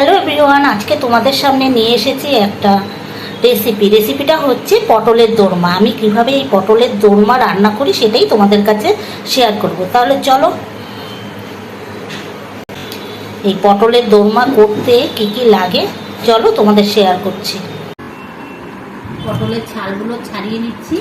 Hello everyone আজকে তোমাদের সামনে নিয়ে এসেছি একটা রেসিপি রেসিপিটা হচ্ছে পটলের দোরমা। আমি কীভাবে এই পটলের দোরমা রান্না করি সেটাই তোমাদের কাছে শেয়ার করব। তাহলে চলো, এই পটলের দোরমা করতে কি কি লাগে চলো তোমাদের শেয়ার করছি। পটলের ছালগুলো ছাড়িয়ে নিচ্ছি।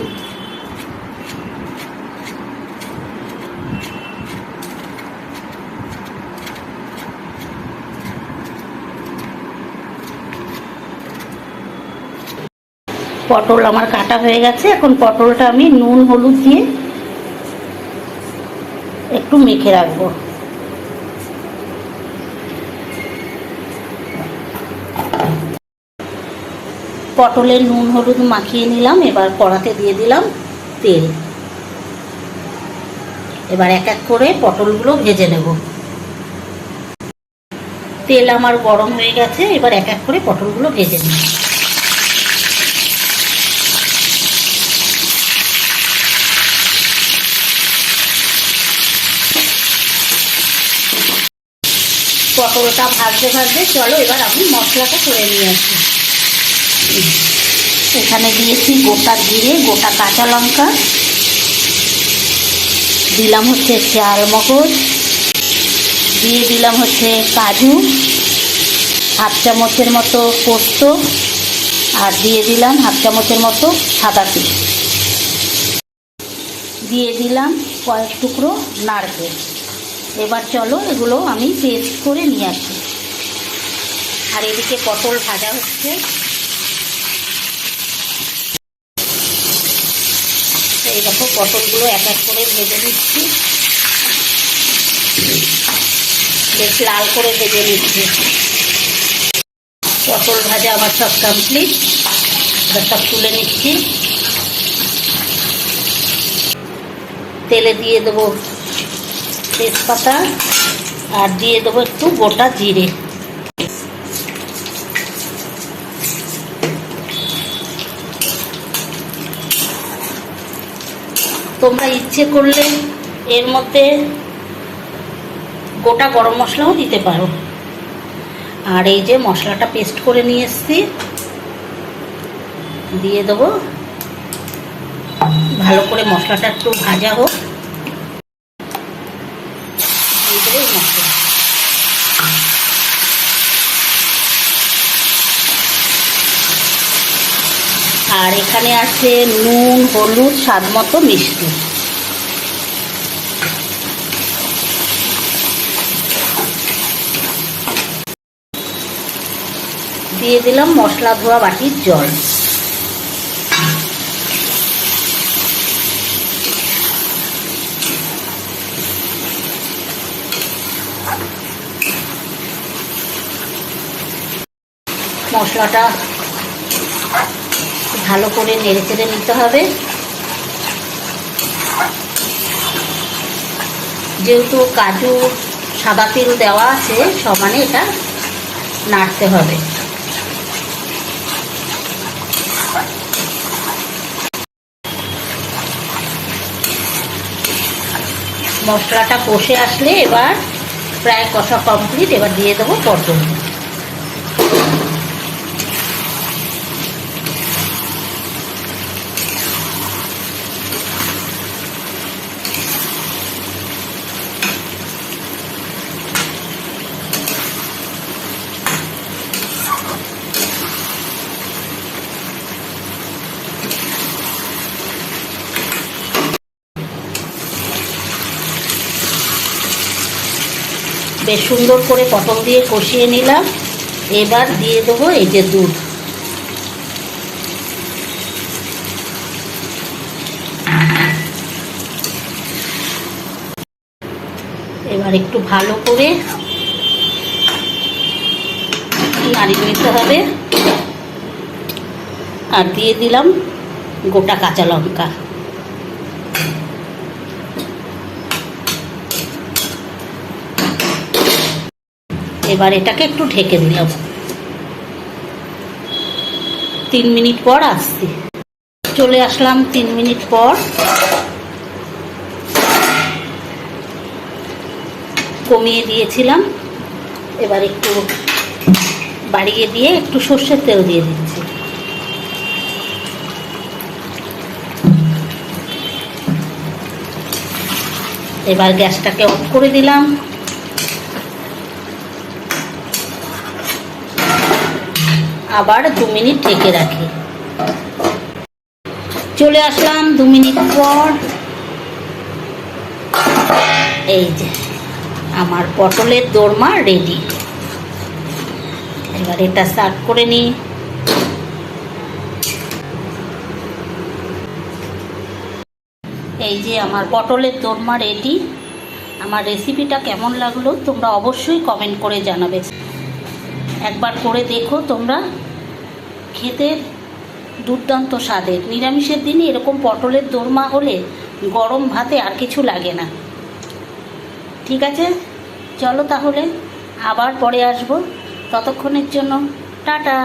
পটল আমার কাটা হয়ে গেছে। এখন পটলটা আমি নুন, হলুদ দিয়ে একটু মেখে রাখব। পটলের নুন, হলুদ মাখিয়ে নিলাম, এবার কড়াতে দিয়ে দিলাম তেল। এবার এক এক করে পটলগুলো ভেজে নেব। তেল আমার গরম হয়ে গেছে, এবার এক এক করে পটলগুলো ভেজে নিই পটলটা ভাজতে ভাজতে চলো, এবার আমি মশলাটা করে নিয়ে আসি। এখানে দিয়েছি গোটা জিরে, গোটা কাঁচা লঙ্কা। দিলাম হচ্ছে চাল মগজ দিয়ে দিলাম হচ্ছে কাজু। হাফ চামচের মতো পোস্ত। আর দিয়ে দিলাম হাফ চামচের মতো সাদা তিল। দিয়ে দিলাম কয়েক টুকরো নারকেল। এবার চলো এগুলো আমি পেস্ট করে নিয়ে আসি। আর এদিকে পটল ভাজা হচ্ছে। এই দেখো পটলগুলো এক এক করে ভেজে নিচ্ছি। বেশ লাল করে ভেজে নিচ্ছি। পটল ভাজা আমার সব কমপ্লিট সব তুলে নিচ্ছি। তেলে দিয়ে দেবো তেজপাতা আর দিয়ে দেবো একটু গোটা জিরে। তোমরা ইচ্ছে করলে এর মধ্যে গোটা গরম মশলাও দিতে পারো। আর এই যে মশলাটা পেস্ট করে নিয়ে এসছি, দিয়ে দেবো। ভালো করে মশলাটা একটু ভাজা হোক দিয়ে দেবো এই আর এখানে আছে নুন হলুদ স্বাদ মতো মিষ্টি। দিয়ে দিলাম মশলা ধোয়া বাটির জল। মশলাটা ভালো করে নেড়ে চেড়ে নিতে হবে। যেহেতু কাজু, সাদা তেল দেওয়া আছে, সমানে এটা নাড়তে হবে। মশলাটা কষে আসলে এবার প্রায় কষা কমপ্লিট এবার দিয়ে দেবো পটল। বেশ সুন্দর করে পটল দিয়ে কষিয়ে নিলাম। এবার দিয়ে দেবো এই যে দুধ। এবার একটু ভালো করে নাড়িয়ে নিতে হবে। আর দিয়ে দিলাম গোটা কাঁচা লঙ্কা। এবার এটাকে একটু ঢেকে দিলাম তিন মিনিট পর আসছি। চলে আসলাম তিন মিনিট পর। কমিয়ে দিয়েছিলাম। এবার একটু বাড়িয়ে দিয়ে একটু সর্ষের তেল দিয়ে দিচ্ছি। এবার গ্যাসটাকে অফ করে দিলাম। আবার দু মিনিট ঢেকে রাখি। চলে আসলাম দু মিনিট পর। এই যে, আমার পটলের দোরমা রেডি এবার এটা সার্ভ করে নিই এই যে, আমার পটলের দোরমা রেডি আমার রেসিপিটা কেমন লাগল তোমরা অবশ্যই কমেন্ট করে জানাবে। একবার করে দেখো তোমরা। খেতে দুর্দান্ত স্বাদের। নিরামিষের দিনে এরকম পটলের দোরমা হলে গরম ভাতে আর কিছু লাগে না। ঠিক আছে? চলো তাহলে, আবার পরে আসব। ততক্ষণের জন্য, টাটা!